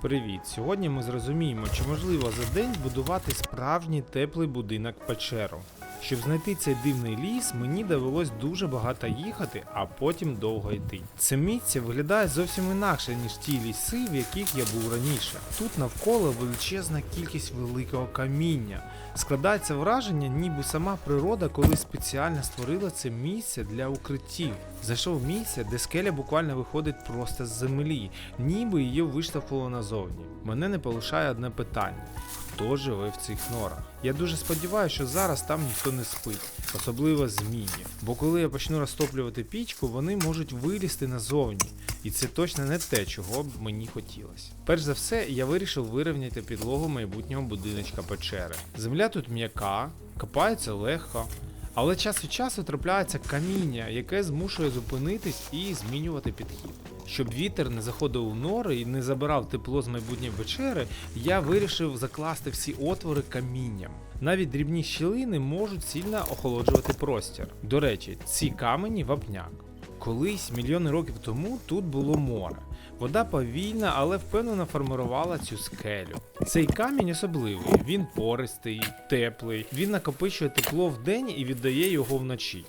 Привіт! Сьогодні ми зрозуміємо, чи можливо за день будувати справжній теплий будинок печеру. Щоб знайти цей дивний ліс, мені довелось дуже багато їхати, а потім довго йти. Це місце виглядає зовсім інакше, ніж ті ліси, в яких я був раніше. Тут навколо величезна кількість великого каміння. Складається враження, ніби сама природа колись спеціально створила це місце для укриттів. Зайшов місце, де скеля буквально виходить просто з землі, ніби її виштовхнуло назовні. Мене не полишає одне питання: хто живе в цих норах? Я дуже сподіваюся, що зараз там ніхто не спить, особливо змії. Бо коли я почну розтоплювати пічку, вони можуть вилізти назовні. І це точно не те, чого б мені хотілося. Перш за все, я вирішив вирівняти підлогу майбутнього будиночка печери. Земля тут м'яка, копається легко, але час від часу трапляється каміння, яке змушує зупинитись і змінювати підхід. Щоб вітер не заходив у нори і не забирав тепло з майбутньої печери, я вирішив закласти всі отвори камінням. Навіть дрібні щілини можуть сильно охолоджувати простір. До речі, ці камені вапняк. Колись мільйони років тому тут було море. Вода повільна, але впевнено формувала цю скелю. Цей камінь особливий, він пористий, теплий, він накопичує тепло вдень і віддає його вночі.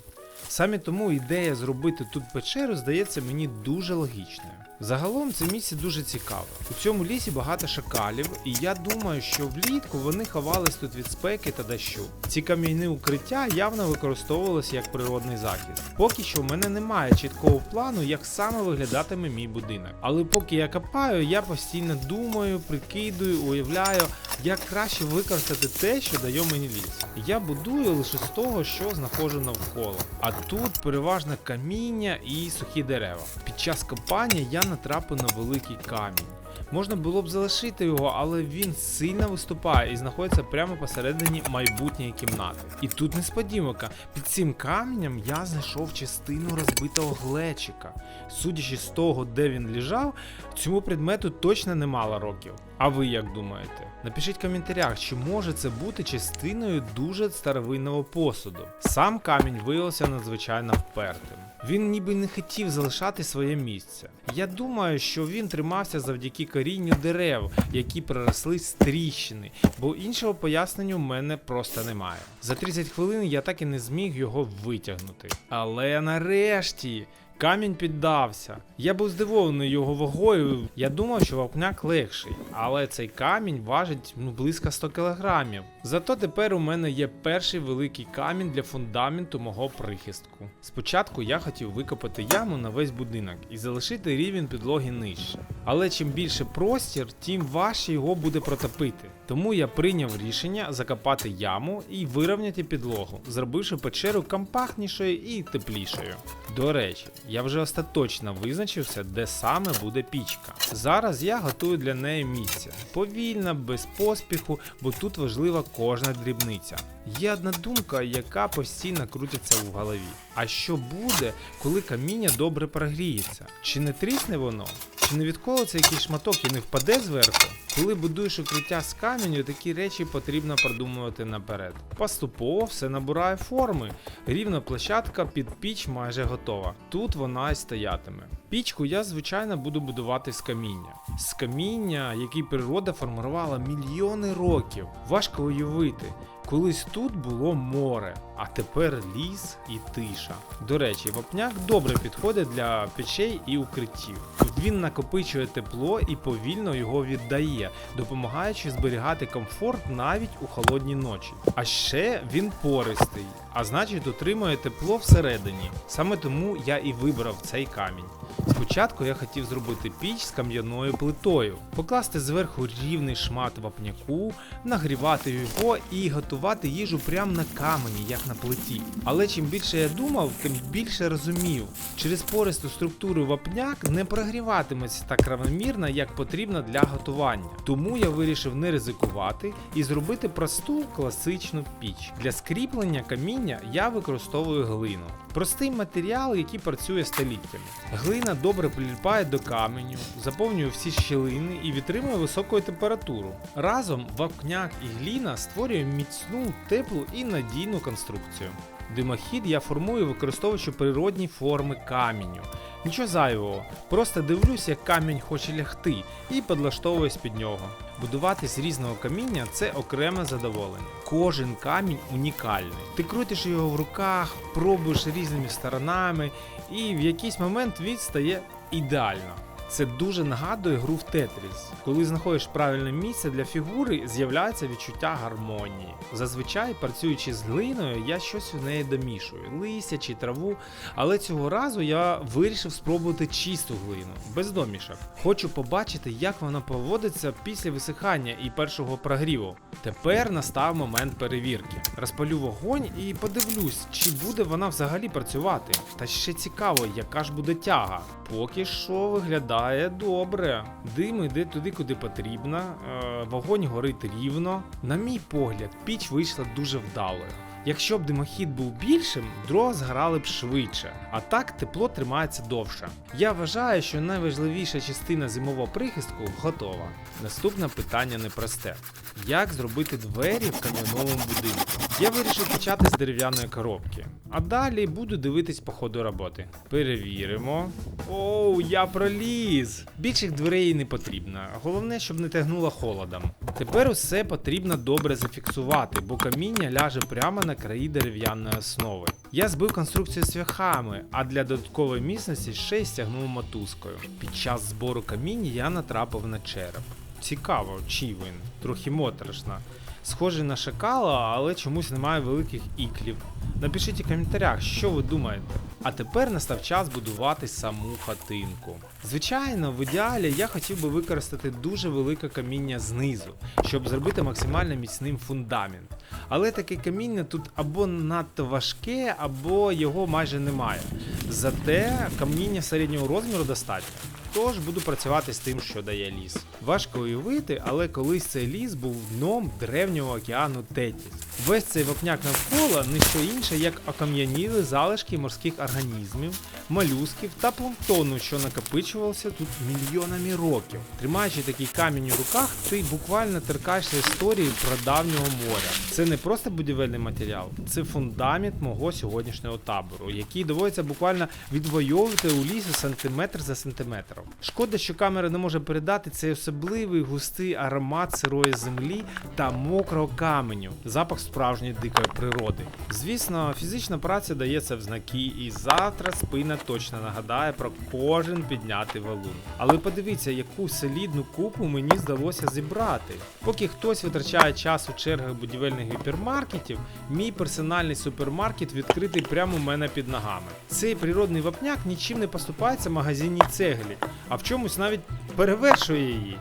Саме тому ідея зробити тут печеру здається мені дуже логічною. Загалом це місце дуже цікаве. У цьому лісі багато шакалів, і я думаю, що влітку вони ховались тут від спеки та дощу. Ці кам'яні укриття явно використовувалися як природний захист. Поки що в мене немає чіткого плану, як саме виглядатиме мій будинок. Але поки я копаю, я постійно думаю, прикидую, уявляю, як краще використати те, що дає мені ліс. Я будую лише з того, що знаходжу навколо. А тут переважно каміння і сухі дерева. Під час копання я натрапив на великий камінь. Можна було б залишити його, але він сильно виступає і знаходиться прямо посередині майбутньої кімнати. І тут несподіванка, під цим каменем я знайшов частину розбитого глечика. Судячи з того, де він лежав, цьому предмету точно немало років. А ви як думаєте? Напишіть в коментарях, чи може це бути частиною дуже старовинного посуду. Сам камінь виявився надзвичайно впертим. Він ніби не хотів залишати своє місце. Я думаю, що він тримався завдяки корінню дерев, які проросли з тріщини, бо іншого пояснення в мене просто немає. За 30 хвилин я так і не зміг його витягнути. Але нарешті. Камінь піддався. Я був здивований його вагою. Я думав, що вапняк легший, але цей камінь важить ну, близько 100 кілограмів. Зато тепер у мене є перший великий камінь для фундаменту мого прихистку. Спочатку я хотів викопати яму на весь будинок і залишити рівень підлоги нижче. Але чим більше простір, тим важче його буде протопити. Тому я прийняв рішення закопати яму і вирівняти підлогу, зробивши печеру компактнішою і теплішою. До речі, я вже остаточно визначився, де саме буде пічка. Зараз я готую для неї місце. Повільно, без поспіху, бо тут важлива кожна дрібниця. Є одна думка, яка постійно крутиться в голові. А що буде, коли каміння добре прогріється? Чи не трісне воно? Чи не відколиться якийсь шматок і не впаде зверху? Коли будуєш укриття з каменю, такі речі потрібно продумувати наперед. Поступово все набирає форми. Рівна площадка під піч майже готова. Тут вона й стоятиме. Пічку я, звичайно, буду будувати з каміння. З каміння, який природа формувала мільйони років. Важко уявити. Колись тут було море, а тепер ліс і тиша. До речі, вапняк добре підходить для печей і укриттів. Він накопичує тепло і повільно його віддає, допомагаючи зберігати комфорт навіть у холодні ночі. А ще він пористий, а значить отримує тепло всередині. Саме тому я і вибрав цей камінь. Спочатку я хотів зробити піч з кам'яною плитою, покласти зверху рівний шмат вапняку, нагрівати його і готувати їжу прямо на камені, як на плиті. Але чим більше я думав, тим більше розумів, через пористу структуру вапняк не прогріватиметься так равномірно, як потрібно для готування. Тому я вирішив не ризикувати і зробити просту класичну піч. Для скріплення каміння я використовую глину. Простий матеріал, який працює століттями. Глина добре приліпає до каменю, заповнює всі щілини і відтримує високу температуру. Разом вапняк і гліна створює міцну, теплу і надійну конструкцію. Димохід я формую, використовуючи природні форми каменю. Нічого зайвого, просто дивлюсь, як камінь хоче лягти, і підлаштовуюсь під нього. Будувати з різного каміння це окреме задоволення. Кожен камінь унікальний. Ти крутиш його в руках, пробуєш різними сторонами, і в якийсь момент він стає ідеально. Це дуже нагадує гру в Тетріс. Коли знаходиш правильне місце для фігури, з'являється відчуття гармонії. Зазвичай, працюючи з глиною, я щось в неї домішую, листя чи траву. Але цього разу я вирішив спробувати чисту глину, без домішок. Хочу побачити, як вона поводиться після висихання і першого прогріву. Тепер настав момент перевірки. Розпалю вогонь і подивлюсь, чи буде вона взагалі працювати. Та ще цікаво, яка ж буде тяга. Поки що виглядає добре. Дим йде туди, куди потрібно, е, вогонь горить рівно. На мій погляд, піч вийшла дуже вдалою. Якщо б димохід був більшим, дрова згорали б швидше, а так тепло тримається довше. Я вважаю, що найважливіша частина зимового прихистку готова. Наступне питання непросте: як зробити двері в кам'яному будинку? Я вирішив почати з дерев'яної коробки, а далі буду дивитись по ходу роботи. Перевіримо. Оу, я проліз! Більших дверей не потрібно. Головне, щоб не тягнуло холодом. Тепер усе потрібно добре зафіксувати, бо каміння ляже прямо на краї дерев'яної основи. Я збив конструкцію цвяхами, а для додаткової міцності ще й стягнув мотузкою. Під час збору каміння я натрапив на череп. Цікаво, чий він, трохи моторошно. Схожий на шакала, але чомусь немає великих іклів. Напишіть у коментарях, що ви думаєте. А тепер настав час будувати саму хатинку. Звичайно, в ідеалі я хотів би використати дуже велике каміння знизу, щоб зробити максимально міцним фундамент. Але таке каміння тут або надто важке, або його майже немає. Зате каміння середнього розміру достатньо. Тож буду працювати з тим, що дає ліс. Важко уявити, але колись цей ліс був дном древнього океану Тетіс. Весь цей вапняк навколо не що інше, як окам'яніли залишки морських організмів, молюсків та планктону, що накопичувався тут мільйонами років. Тримаючи такий камінь у руках, ти буквально торкаєшся історії прадавнього моря. Це не просто будівельний матеріал, це фундамент мого сьогоднішнього табору, який доводиться буквально відвоювати у лісі сантиметр за сантиметром. Шкода, що камера не може передати цей особливий густий аромат сирої землі та мокрого каменю, запах справжньої дикої природи. Звісно, фізична праця дається в знаки, і завтра спина точно нагадає про кожен піднятий валун. Але подивіться, яку солідну купу мені здалося зібрати. Поки хтось витрачає час у чергах будівельних гіпермаркетів, мій персональний супермаркет відкритий прямо у мене під ногами. Цей природний вапняк нічим не поступається магазинній цеглі, а в чомусь навіть перевершує її.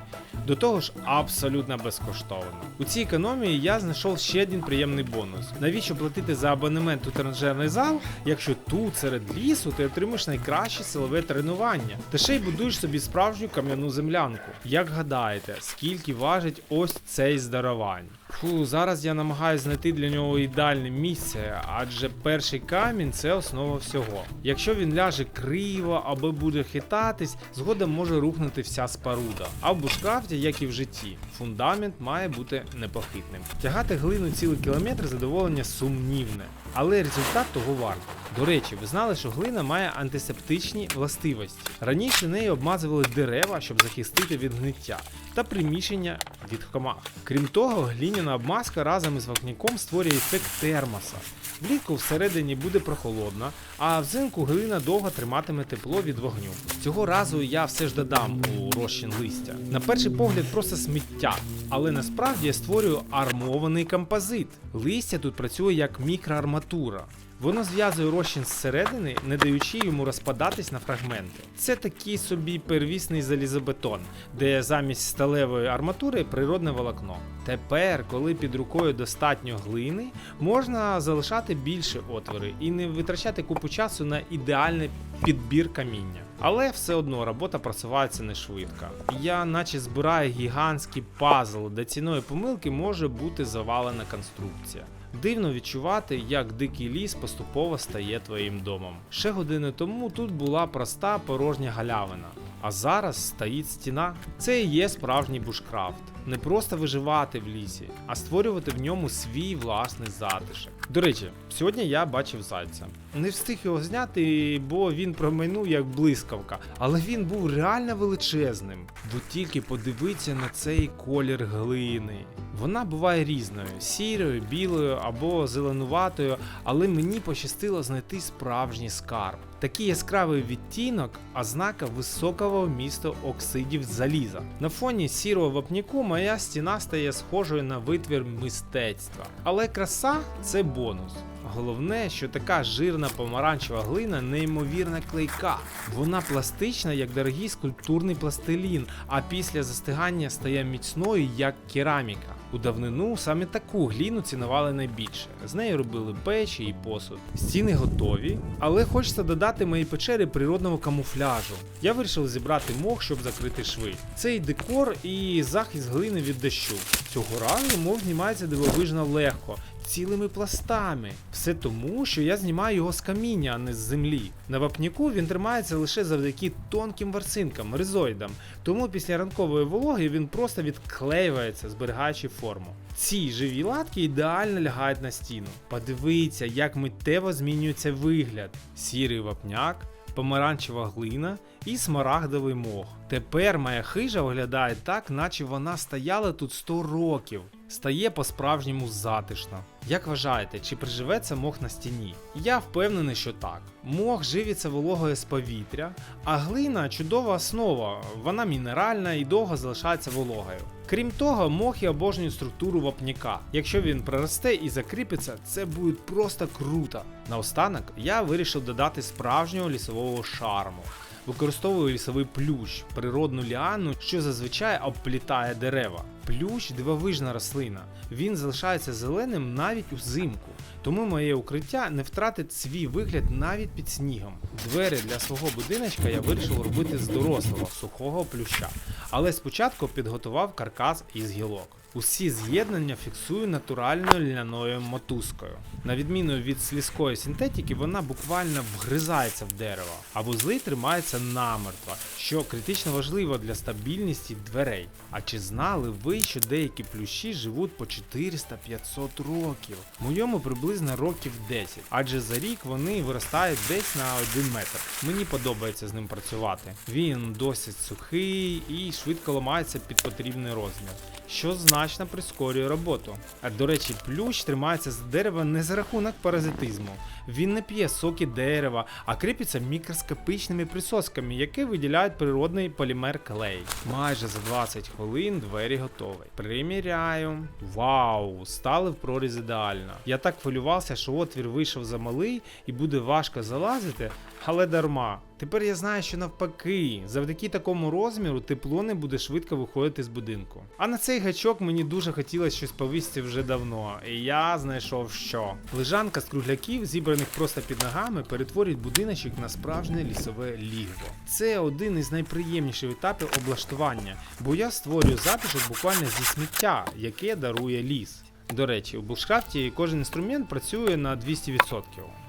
До того ж, абсолютно безкоштовно. У цій економії я знайшов ще один приємний бонус. Навіщо платити за абонемент у тренажерний зал, якщо тут серед лісу ти отримаєш найкраще силове тренування, та ще й будуєш собі справжню кам'яну землянку. Як гадаєте, скільки важить ось цей здарувань? Фу, зараз я намагаюся знайти для нього ідеальне місце, адже перший камінь це основа всього. Якщо він ляже криво або буде хитатись, згодом може рухнути вся споруда. А в бушкрафті, як і в житті, фундамент має бути непохитним. Тягати глину цілий кілометр задоволення сумнівне, але результат того варто. До речі, ви знали, що глина має антисептичні властивості. Раніше нею обмазували дерева, щоб захистити від гниття та приміщення від комах. Крім того, глиняна обмазка разом із вапняком створює ефект термоса. Влітку всередині буде прохолодно, а взимку глина довго триматиме тепло від вогню. Цього разу я все ж додам у розчин листя. На перший погляд просто сміття, але насправді я створюю армований композит. Листя тут працює як мікроарматура. Воно зв'язує розчин зсередини, не даючи йому розпадатись на фрагменти. Це такий собі первісний залізобетон, де замість сталевої арматури природне волокно. Тепер, коли під рукою достатньо глини, можна залишати більше отвори і не витрачати купу часу на ідеальний підбір каміння. Але все одно робота просувається не швидко. Я наче збираю гігантський пазл, де ціною помилки може бути завалена конструкція. Дивно відчувати, як дикий ліс поступово стає твоїм домом. Ще години тому тут була проста порожня галявина, а зараз стоїть стіна. Це і є справжній бушкрафт. Не просто виживати в лісі, а створювати в ньому свій власний затишок. До речі, сьогодні я бачив зайця. Не встиг його зняти, бо він промайнув як блискавка. Але він був реально величезним. Ви тільки подивіться на цей колір глини. Вона буває різною: сірою, білою або зеленуватою, але мені пощастило знайти справжній скарб. Такий яскравий відтінок, ознака високого вмісту оксидів заліза. На фоні сірого вапняку моя стіна стає схожою на витвір мистецтва. Але краса це бонус. Головне, що така жирна помаранчева глина неймовірно клейка. Вона пластична, як дорогий скульптурний пластилін, а після застигання стає міцною, як кераміка. У давнину саме таку гліну цінували найбільше. З нею робили печі і посуд. Стіни готові, але хочеться додати моїй печері природного камуфляжу. Я вирішив зібрати мох, щоб закрити шви. Це і декор, і захист глини від дощу. Цього разу мох знімається дивовижно легко. Цілими пластами. Все тому, що я знімаю його з каміння, а не з землі. На вапняку він тримається лише завдяки тонким ворсинкам, ризоїдам. Тому після ранкової вологи він просто відклеюється, зберігаючи форму. Ці живі латки ідеально лягають на стіну. Подивіться, як миттєво змінюється вигляд: сірий вапняк, помаранчева глина і смарагдовий мох. Тепер моя хижа виглядає так, наче вона стояла тут 100 років. Стає по-справжньому затишно. Як вважаєте, чи приживеться мох на стіні? Я впевнений, що так. Мох живиться вологою з повітря, а глина чудова основа, вона мінеральна і довго залишається вологою. Крім того, мохи обожнюють структуру вапняка. Якщо він проросте і закріпиться, це буде просто круто. Наостанок я вирішив додати справжнього лісового шарму. Використовую лісовий плющ, природну ліану, що зазвичай обплітає дерева. Плющ дивовижна рослина. Він залишається зеленим навіть узимку. Тому моє укриття не втратить свій вигляд навіть під снігом. Двері для свого будиночка я вирішив робити з дорослого сухого плюща. Але спочатку підготував каркас із гілок. Усі з'єднання фіксую натуральною ляною мотузкою. На відміну від слізкої синтетики, вона буквально вгризається в дерево, а вузли тримаються намертво, що критично важливо для стабільності дверей. А чи знали ви, що деякі плющі живуть по 400-500 років? Моєму приблизно років 10, адже за рік вони виростають десь на 1 метр. Мені подобається з ним працювати. Він досить сухий і швидко ламається під потрібний розмір що значно прискорює роботу. А до речі, плющ тримається за дерева не за рахунок паразитизму. Він не п'є соки дерева, а кріпиться мікроскопичними присосками, які виділяють природний полімер клей. Майже за 20 хвилин двері готові. Приміряю. Вау! Стали в проріз ідеально. Я так хвилювався, що отвір вийшов замалий і буде важко залазити, але дарма. Тепер я знаю, що навпаки, завдяки такому розміру тепло не буде швидко виходити з будинку. А на цей гачок мені дуже хотілося щось повісти вже давно, і я знайшов що. Лежанка з кругляків, зібраних просто під ногами, перетворюють будиночок на справжнє лісове лігво. Це один із найприємніших етапів облаштування, бо я створюю затишок буквально зі сміття, яке дарує ліс. До речі, у бушкрафті кожен інструмент працює на 200%.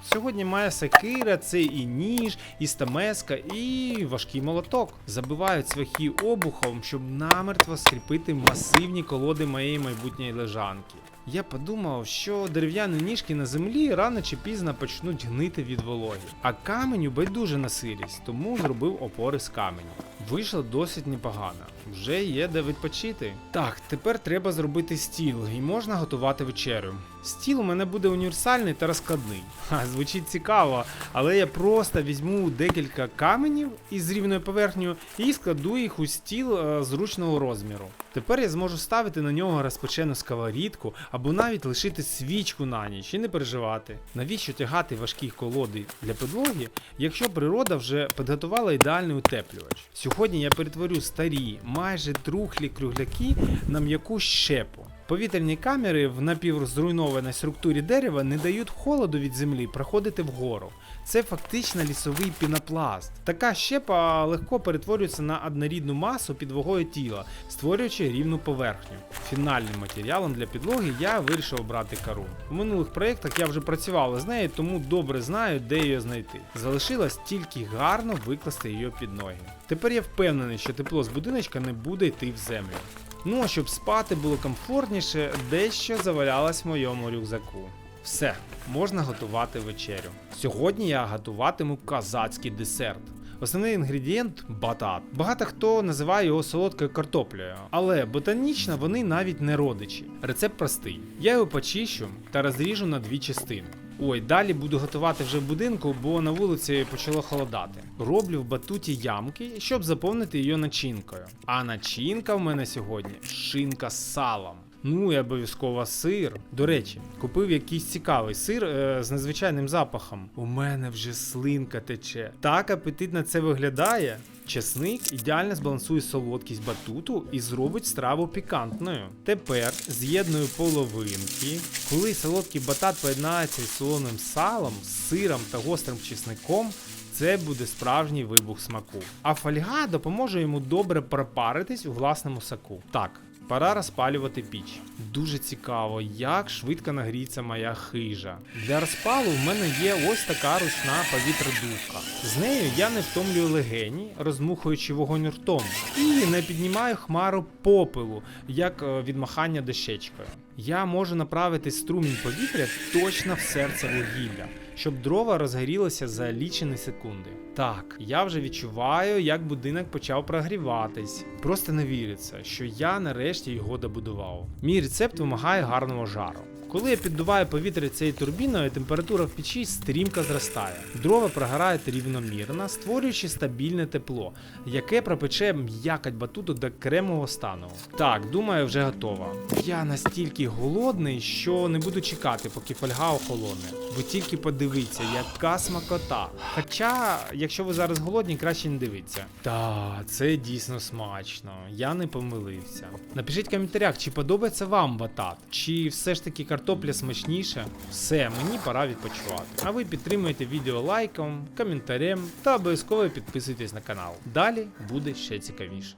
Сьогодні має секира, це і ніж, і стамеска, і важкий молоток. Забивають свахи обухом, щоб намертво скріпити масивні колоди моєї майбутньої лежанки. Я подумав, що дерев'яні ніжки на землі рано чи пізно почнуть гнити від вологи, а каменю байдуже на сирість, тому зробив опори з каменю. Вийшло досить непогано. Вже є де відпочити. Так, тепер треба зробити стіл і можна готувати вечерю. Стіл у мене буде універсальний та розкладний. Ха, звучить цікаво, але я просто візьму декілька каменів із рівною поверхнею і складу їх у стіл е, зручного розміру. Тепер я зможу ставити на нього розпечену сковорідку або навіть лишити свічку на ніч і не переживати. Навіщо тягати важкі колоди для підлоги, якщо природа вже підготувала ідеальний утеплювач? Сьогодні я перетворю старі, майже трухлі кругляки на м'яку щепу. Повітряні камери в напівзруйнованій структурі дерева не дають холоду від землі проходити вгору. Це фактично лісовий пінопласт. Така щепа легко перетворюється на однорідну масу під вагою тіла, створюючи рівну поверхню. Фінальним матеріалом для підлоги я вирішив обрати кару. У минулих проєктах я вже працював з нею, тому добре знаю, де її знайти. Залишилось тільки гарно викласти її під ноги. Тепер я впевнений, що тепло з будиночка не буде йти в землю. Ну а щоб спати було комфортніше, дещо завалялось в моєму рюкзаку. Все, можна готувати вечерю. Сьогодні я готуватиму казацький десерт. Основний інгредієнт батат. Багато хто називає його солодкою картоплею, але ботанічно вони навіть не родичі. Рецепт простий. Я його почищу та розріжу на дві частини. Ой, далі буду готувати вже в будинку, бо на вулиці почало холодати. Роблю в батуті ямки, щоб заповнити її начинкою. А начинка в мене сьогодні шинка з салом. Ну і обов'язково сир. До речі, купив якийсь цікавий сир е, з незвичайним запахом. У мене вже слинка тече. Так апетитно це виглядає. Чесник ідеально збалансує солодкість батуту і зробить страву пікантною. Тепер з'єдную половинки. Коли солодкий батат поєднається із солоним салом, сиром та гострим чесником, це буде справжній вибух смаку. А фольга допоможе йому добре пропаритись у власному соку. Так. Пора розпалювати піч. Дуже цікаво, як швидко нагріється моя хижа. Для розпалу в мене є ось така ручна повітродувка. З нею я не втомлюю легені, розмухуючи вогонь ртом, і не піднімаю хмару попелу, як е, від махання дощечкою. Я можу направити струмінь повітря точно в серце вугілля, щоб дрова розгорілися за лічені секунди. Так, я вже відчуваю, як будинок почав прогріватись. Просто не віриться, що я нарешті його добудував. Мій рецепт вимагає гарного жару. Коли я піддуваю повітря цією турбіною, температура в печі стрімко зростає. Дрова прогорають рівномірно, створюючи стабільне тепло, яке пропече м'якоть батуту до кремового стану. Так, думаю, вже готова. Я настільки голодний, що не буду чекати, поки фольга охолоне. Ви тільки подивіться, яка смакота. Хоча, якщо ви зараз голодні, краще не дивіться. Та, це дійсно смачно. Я не помилився. Напишіть в коментарях, чи подобається вам батат, чи все ж таки картопля смачніша. Все, мені пора відпочивати. А ви підтримуєте відео лайком, коментарем та обов'язково підписуйтесь на канал. Далі буде ще цікавіше.